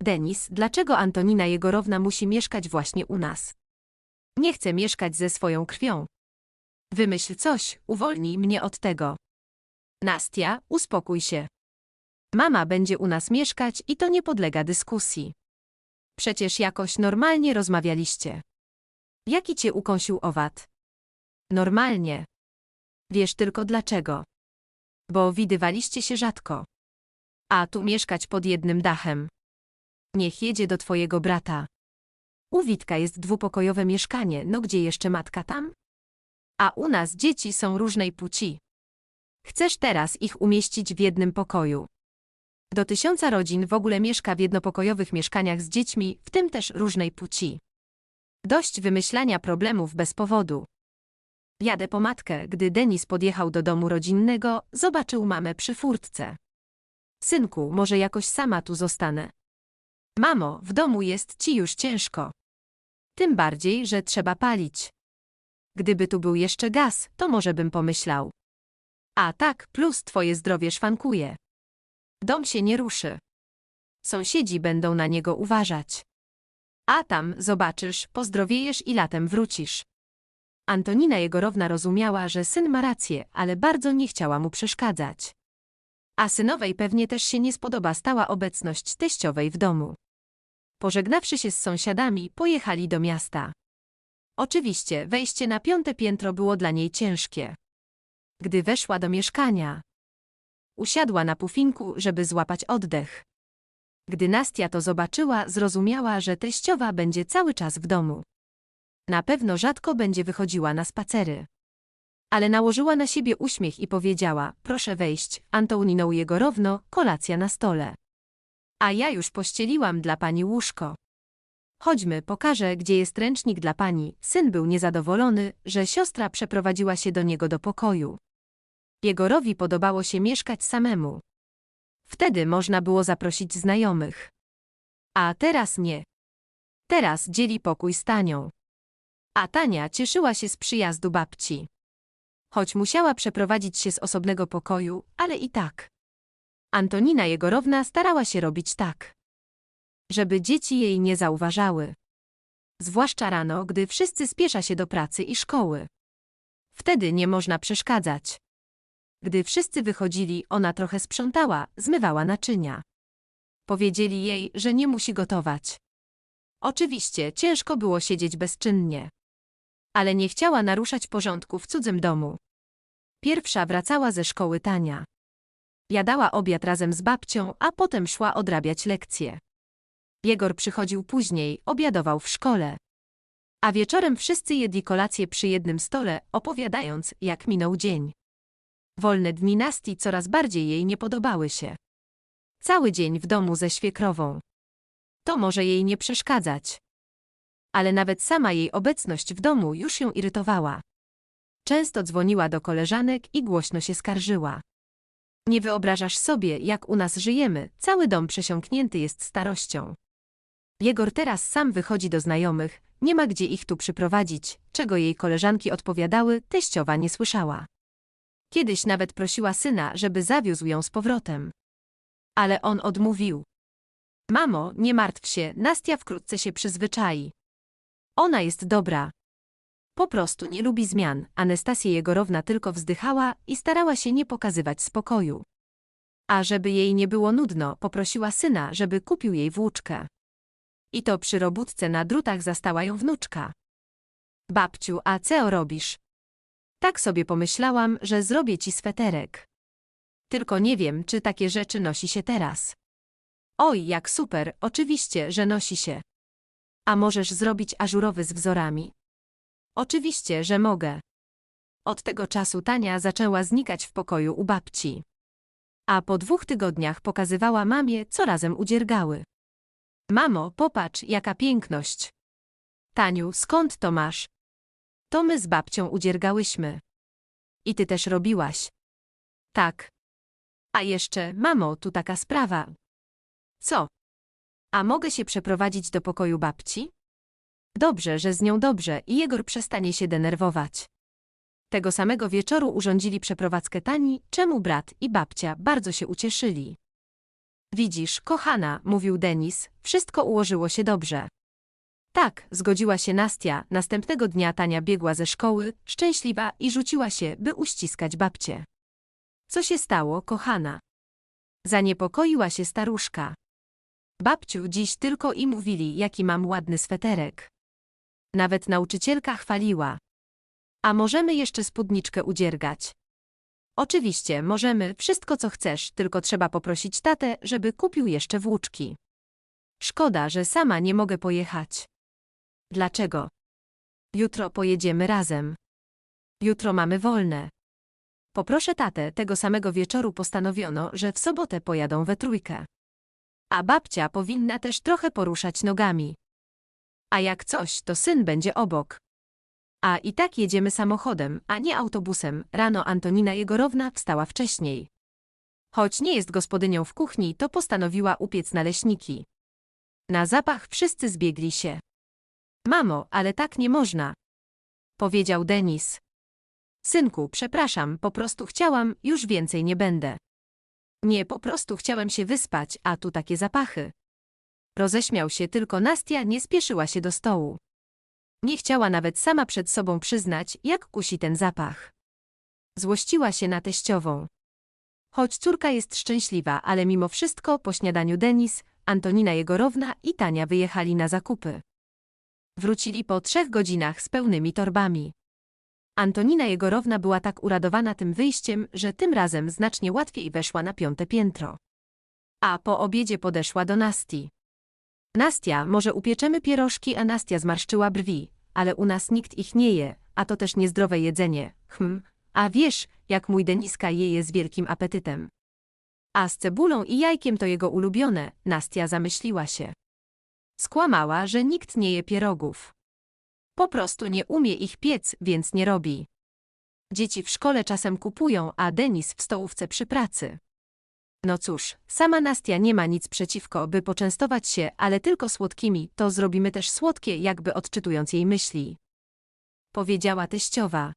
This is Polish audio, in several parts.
Denis, dlaczego Antonina Jegorowna musi mieszkać właśnie u nas? Nie chce mieszkać ze swoją krwią. Wymyśl coś, uwolnij mnie od tego. Nastia, uspokój się. Mama będzie u nas mieszkać i to nie podlega dyskusji. Przecież jakoś normalnie rozmawialiście. Jaki cię ukąsił owad? Normalnie. Wiesz tylko dlaczego. Bo widywaliście się rzadko. A tu mieszkać pod jednym dachem. Niech jedzie do twojego brata. U Witka jest dwupokojowe mieszkanie, no gdzie jeszcze matka tam? A u nas dzieci są różnej płci. Chcesz teraz ich umieścić w jednym pokoju. Do tysiąca rodzin w ogóle mieszka w jednopokojowych mieszkaniach z dziećmi, w tym też różnej płci. Dość wymyślania problemów bez powodu. Jadę po matkę, gdy Denis podjechał do domu rodzinnego, zobaczył mamę przy furtce. Synku, może jakoś sama tu zostanę. Mamo, w domu jest ci już ciężko. Tym bardziej, że trzeba palić. Gdyby tu był jeszcze gaz, to może bym pomyślał. A tak, plus twoje zdrowie szwankuje. Dom się nie ruszy. Sąsiedzi będą na niego uważać. A tam, zobaczysz, pozdrowiejesz i latem wrócisz. Antonina Jegorowna rozumiała, że syn ma rację, ale bardzo nie chciała mu przeszkadzać. A synowej pewnie też się nie spodoba stała obecność teściowej w domu. Pożegnawszy się z sąsiadami, pojechali do miasta. Oczywiście, wejście na piąte piętro było dla niej ciężkie. Gdy weszła do mieszkania, usiadła na pufinku, żeby złapać oddech. Gdy Nastia to zobaczyła, zrozumiała, że teściowa będzie cały czas w domu. Na pewno rzadko będzie wychodziła na spacery. Ale nałożyła na siebie uśmiech i powiedziała, proszę wejść, Antoniną Jegorowno, kolacja na stole. A ja już pościeliłam dla pani łóżko. Chodźmy, pokażę, gdzie jest ręcznik dla pani. Syn był niezadowolony, że siostra przeprowadziła się do niego do pokoju. Jegorowi podobało się mieszkać samemu. Wtedy można było zaprosić znajomych. A teraz nie. Teraz dzieli pokój z Tanią. A Tania cieszyła się z przyjazdu babci. Choć musiała przeprowadzić się z osobnego pokoju, ale i tak. Antonina Jegorowna starała się robić tak. Żeby dzieci jej nie zauważały. Zwłaszcza rano, gdy wszyscy spiesza się do pracy i szkoły. Wtedy nie można przeszkadzać. Gdy wszyscy wychodzili, ona trochę sprzątała, zmywała naczynia. Powiedzieli jej, że nie musi gotować. Oczywiście, ciężko było siedzieć bezczynnie. Ale nie chciała naruszać porządku w cudzym domu. Pierwsza wracała ze szkoły Tania. Jadała obiad razem z babcią, a potem szła odrabiać lekcje. Jegor przychodził później, obiadował w szkole. A wieczorem wszyscy jedli kolację przy jednym stole, opowiadając, jak minął dzień. Wolne dni Nasti coraz bardziej jej nie podobały się. Cały dzień w domu ze świekrową. To może jej nie przeszkadzać. Ale nawet sama jej obecność w domu już ją irytowała. Często dzwoniła do koleżanek i głośno się skarżyła. Nie wyobrażasz sobie, jak u nas żyjemy, cały dom przesiąknięty jest starością. Jegor teraz sam wychodzi do znajomych, nie ma gdzie ich tu przyprowadzić, czego jej koleżanki odpowiadały, teściowa nie słyszała. Kiedyś nawet prosiła syna, żeby zawiózł ją z powrotem. Ale on odmówił. Mamo, nie martw się, Nastia wkrótce się przyzwyczai. Ona jest dobra. Po prostu nie lubi zmian, Anestasia Jegorowna tylko wzdychała i starała się nie pokazywać spokoju. A żeby jej nie było nudno, poprosiła syna, żeby kupił jej włóczkę. I to przy robótce na drutach zastała ją wnuczka. Babciu, a co robisz? Tak sobie pomyślałam, że zrobię ci sweterek. Tylko nie wiem, czy takie rzeczy nosi się teraz. Oj, jak super, oczywiście, że nosi się. A możesz zrobić ażurowy z wzorami? Oczywiście, że mogę. Od tego czasu Tania zaczęła znikać w pokoju u babci. A po dwóch tygodniach pokazywała mamie, co razem udziergały. Mamo, popatrz, jaka piękność. Taniu, skąd to masz? To my z babcią udziergałyśmy. I ty też robiłaś. Tak. A jeszcze, mamo, tu taka sprawa. Co? A mogę się przeprowadzić do pokoju babci? Dobrze, że z nią dobrze i Jegor przestanie się denerwować. Tego samego wieczoru urządzili przeprowadzkę Tani, czemu brat i babcia bardzo się ucieszyli. Widzisz, kochana, mówił Denis, wszystko ułożyło się dobrze. Tak, zgodziła się Nastia. Następnego dnia Tania biegła ze szkoły, szczęśliwa i rzuciła się, by uściskać babcię. Co się stało, kochana? Zaniepokoiła się staruszka. Babciu, dziś tylko i mówili, jaki mam ładny sweterek. Nawet nauczycielka chwaliła. A możemy jeszcze spódniczkę udziergać? Oczywiście, możemy, wszystko co chcesz, tylko trzeba poprosić tatę, żeby kupił jeszcze włóczki. Szkoda, że sama nie mogę pojechać. Dlaczego? Jutro pojedziemy razem. Jutro mamy wolne. Poproszę tatę, tego samego wieczoru postanowiono, że w sobotę pojadą we trójkę. A babcia powinna też trochę poruszać nogami. A jak coś, to syn będzie obok. A i tak jedziemy samochodem, a nie autobusem. Rano Antonina Jegorowna wstała wcześniej. Choć nie jest gospodynią w kuchni, to postanowiła upiec naleśniki. Na zapach wszyscy zbiegli się. Mamo, ale tak nie można. Powiedział Denis. Synku, przepraszam, po prostu chciałam, już więcej nie będę. Nie, po prostu chciałem się wyspać, a tu takie zapachy. Roześmiał się, tylko Nastia nie spieszyła się do stołu. Nie chciała nawet sama przed sobą przyznać, jak kusi ten zapach. Złościła się na teściową. Choć córka jest szczęśliwa, ale mimo wszystko po śniadaniu Denis, Antonina Jegorowna i Tania wyjechali na zakupy. Wrócili po trzech godzinach z pełnymi torbami. Antonina Jegorowna była tak uradowana tym wyjściem, że tym razem znacznie łatwiej weszła na piąte piętro. A po obiedzie podeszła do Nasti. Nastia, może upieczemy pierożki, a Nastia zmarszczyła brwi, ale u nas nikt ich nie je, a to też niezdrowe jedzenie. Hm, a wiesz, jak mój Deniska je je z wielkim apetytem. A z cebulą i jajkiem to jego ulubione, Nastia zamyśliła się. Skłamała, że nikt nie je pierogów. Po prostu nie umie ich piec, więc nie robi. Dzieci w szkole czasem kupują, a Denis w stołówce przy pracy. No cóż, sama Nastia nie ma nic przeciwko, by poczęstować się, ale tylko słodkimi, to zrobimy też słodkie, jakby odczytując jej myśli. Powiedziała teściowa.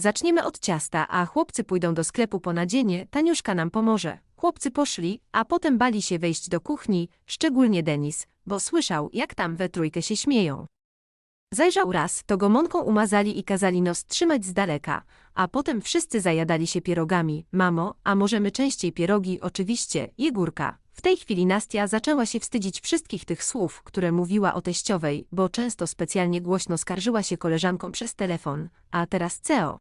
Zaczniemy od ciasta, a chłopcy pójdą do sklepu po nadzienie, Taniuszka nam pomoże. Chłopcy poszli, a potem bali się wejść do kuchni, szczególnie Denis, bo słyszał, jak tam we trójkę się śmieją. Zajrzał raz, to go mąką umazali i kazali nos trzymać z daleka, a potem wszyscy zajadali się pierogami. Mamo, a możemy częściej pierogi, oczywiście, Jegórka. W tej chwili Nastia zaczęła się wstydzić wszystkich tych słów, które mówiła o teściowej, bo często specjalnie głośno skarżyła się koleżankom przez telefon, a teraz CEO.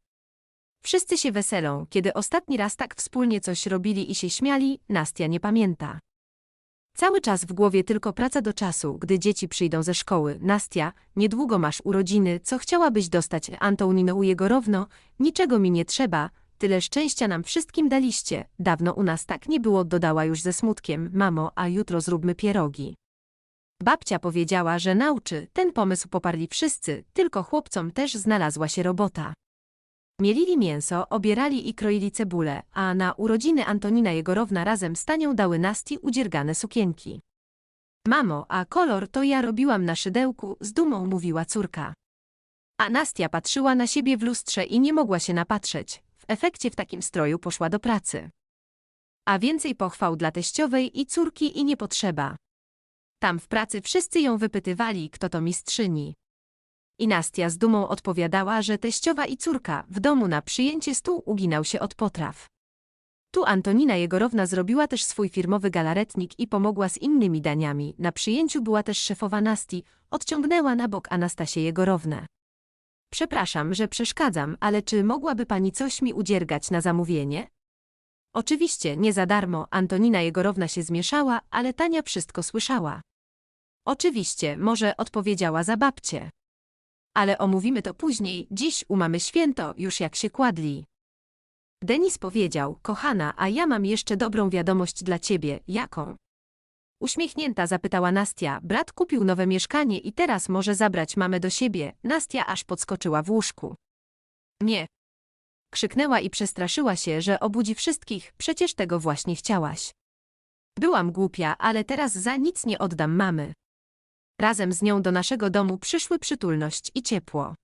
Wszyscy się weselą, kiedy ostatni raz tak wspólnie coś robili i się śmiali, Nastia nie pamięta. Cały czas w głowie tylko praca do czasu, gdy dzieci przyjdą ze szkoły. Nastia, niedługo masz urodziny, co chciałabyś dostać Antonino Jegorowno? Niczego mi nie trzeba, tyle szczęścia nam wszystkim daliście. Dawno u nas tak nie było, dodała już ze smutkiem. Mamo, a jutro zróbmy pierogi. Babcia powiedziała, że nauczy, ten pomysł poparli wszyscy, tylko chłopcom też znalazła się robota. Mielili mięso, obierali i kroili cebulę, a na urodziny Antonina Jegorowna razem z Tanią dały Nasti udziergane sukienki. Mamo, a kolor to ja robiłam na szydełku, z dumą mówiła córka. A Nastia patrzyła na siebie w lustrze i nie mogła się napatrzeć. W efekcie w takim stroju poszła do pracy. A więcej pochwał dla teściowej i córki i nie potrzeba. Tam w pracy wszyscy ją wypytywali, kto to mistrzyni. I Nastia z dumą odpowiadała, że teściowa i córka w domu na przyjęcie stół uginał się od potraw. Tu Antonina Jegorowna zrobiła też swój firmowy galaretnik i pomogła z innymi daniami. Na przyjęciu była też szefowa Nasti, odciągnęła na bok Anastasię Jegorownę. Przepraszam, że przeszkadzam, ale czy mogłaby pani coś mi udziergać na zamówienie? Oczywiście, nie za darmo, Antonina Jegorowna się zmieszała, ale Tania wszystko słyszała. Oczywiście, może odpowiedziała za babcię. Ale omówimy to później, dziś u mamy święto, już jak się kładli. Denis powiedział, kochana, a ja mam jeszcze dobrą wiadomość dla ciebie, jaką? Uśmiechnięta zapytała Nastia, brat kupił nowe mieszkanie i teraz może zabrać mamę do siebie. Nastia aż podskoczyła w łóżku. Nie. Krzyknęła i przestraszyła się, że obudzi wszystkich, przecież tego właśnie chciałaś. Byłam głupia, ale teraz za nic nie oddam mamy. Razem z nią do naszego domu przyszły przytulność i ciepło.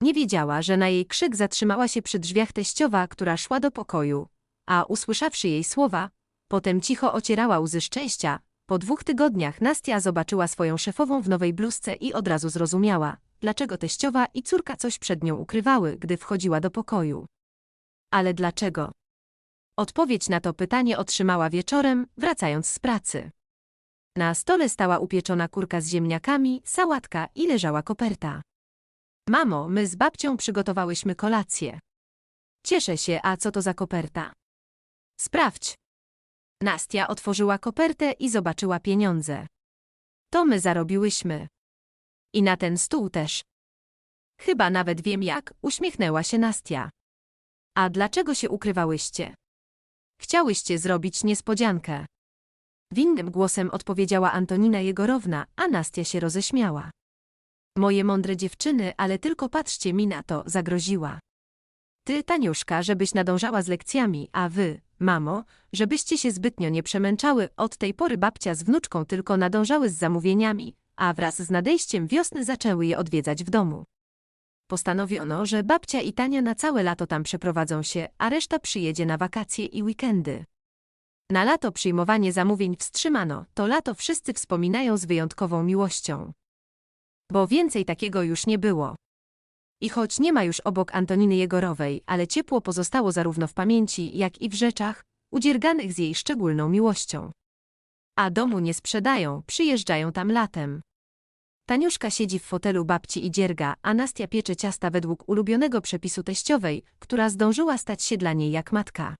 Nie wiedziała, że na jej krzyk zatrzymała się przy drzwiach teściowa, która szła do pokoju, a usłyszawszy jej słowa, Potem cicho ocierała łzy szczęścia. Po dwóch tygodniach Nastia zobaczyła swoją szefową w nowej bluzce i od razu zrozumiała, dlaczego teściowa i córka coś przed nią ukrywały, gdy wchodziła do pokoju. Ale dlaczego? Odpowiedź na to pytanie otrzymała wieczorem, wracając z pracy. Na stole stała upieczona kurka z ziemniakami, sałatka i leżała koperta. Mamo, my z babcią przygotowałyśmy kolację. Cieszę się, a co to za koperta? Sprawdź. Nastia otworzyła kopertę i zobaczyła pieniądze. To my zarobiłyśmy. I na ten stół też. Chyba nawet wiem jak, uśmiechnęła się Nastia. A dlaczego się ukrywałyście? Chciałyście zrobić niespodziankę. Winnym głosem odpowiedziała Antonina Jegorowna, a Nastia się roześmiała. Moje mądre dziewczyny, ale tylko patrzcie mi na to, zagroziła. Ty, Taniuszka, żebyś nadążała z lekcjami, a wy, mamo, żebyście się zbytnio nie przemęczały, od tej pory babcia z wnuczką tylko nadążały z zamówieniami, a wraz z nadejściem wiosny zaczęły je odwiedzać w domu. Postanowiono, że babcia i Tania na całe lato tam przeprowadzą się, a reszta przyjedzie na wakacje i weekendy. Na lato przyjmowanie zamówień wstrzymano, to lato wszyscy wspominają z wyjątkową miłością. Bo więcej takiego już nie było. I choć nie ma już obok Antoniny Jegorowej, ale ciepło pozostało zarówno w pamięci, jak i w rzeczach, udzierganych z jej szczególną miłością. A domu nie sprzedają, przyjeżdżają tam latem. Taniuszka siedzi w fotelu babci i dzierga, a Nastia piecze ciasta według ulubionego przepisu teściowej, która zdążyła stać się dla niej jak matka.